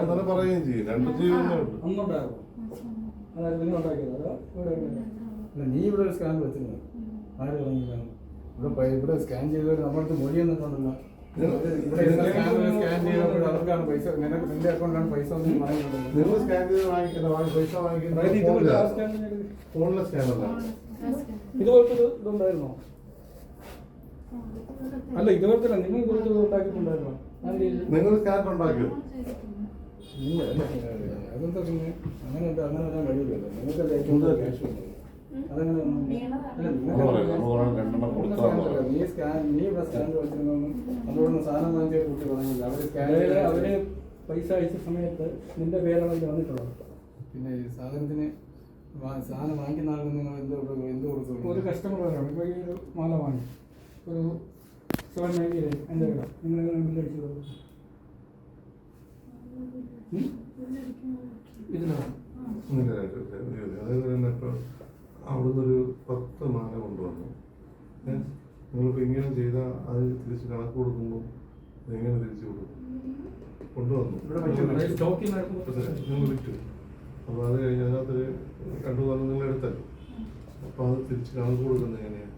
തന്നെ പറയുകയും ചെയ്യും. രണ്ട്? അല്ല, നീ ഇവിടെ ഒരു സ്കാൻ വെച്ചിരുന്നു. ആര് പറഞ്ഞില്ല ഇവിടെ ഇവിടെ സ്കാൻ ചെയ്തവർ നമ്മളടുത്ത് മൊഴി എന്നിട്ടുണ്ടല്ലോ സ്കാൻ അവർക്കാണ് പൈസ. നിനക്ക് നിന്റെ അക്കൗണ്ടിലാണ് പൈസ നിങ്ങൾ സ്കാൻ ചെയ്ത് വാങ്ങിക്കുന്ന വാങ്ങി പൈസ സ്കാൻ ചെയ്തത് ഫോണിലെ. സ്കാനല്ല ഇതുപോലത്തെ ഒരു ഇതുണ്ടായിരുന്നോ? അല്ല ഇതുപോലെ തന്നെ നിങ്ങൾ ഇതുപോലത്തെ ഇത് ഉണ്ടാക്കിയിട്ടുണ്ടായിരുന്നോ? നിങ്ങൾ സ്കാൻ ഉണ്ടാക്കിയോ? അതെന്താ പിന്നെ? അങ്ങനെ അങ്ങനെ വരാൻ കഴിയില്ലല്ലോ നിങ്ങൾക്കല്ലേ ഏറ്റവും ക്യാഷ് നീ സ്കാൻ നീ ഇവിടെ വെച്ചിരുന്നൊന്നും സാധനം വാങ്ങിയ കുട്ടി പറഞ്ഞില്ല. അവർ അവർ പൈസ അയച്ച സമയത്ത് നിന്റെ പേരാണ് അതിൽ വന്നിട്ടുള്ളത് പിന്നെ ഈ സാധനത്തിന് സാധനം വാങ്ങിക്കുന്ന ആൾക്ക് നിങ്ങൾ എന്ത് കൊടുക്കും എന്ത് കൊടുക്കും ഒരു കസ്റ്റമർ വരാം. ഇപ്പോൾ ഈ ഒരു മാല വാങ്ങി. ഒരു സെവൻ നയന്റി നയൻ എന്റെ വില നിങ്ങൾ ബില്ല് അടിച്ചു കൊടുക്കും ഇതിലാണ് ഇങ്ങനെ ഒരു ഇത്. അതായത് അവിടുന്ന് ഒരു പത്ത് മാല കൊണ്ടുവന്നു. ഏ? നിങ്ങളിപ്പോ ഇങ്ങനെ ചെയ്താൽ അത് തിരിച്ച് കണക്ക് കൊടുക്കുമ്പോൾ എങ്ങനെ തിരിച്ചു കൊടുക്കും? കൊണ്ടുവന്നു. നിങ്ങൾ വിറ്റു. അപ്പോൾ അത് കഴിഞ്ഞ് അതിനകത്തൊരു രണ്ടു നിങ്ങൾ എടുത്തല്ലോ അപ്പോൾ അത് തിരിച്ച് കണക്ക് കൊടുക്കുന്നത് എങ്ങനെയാണ്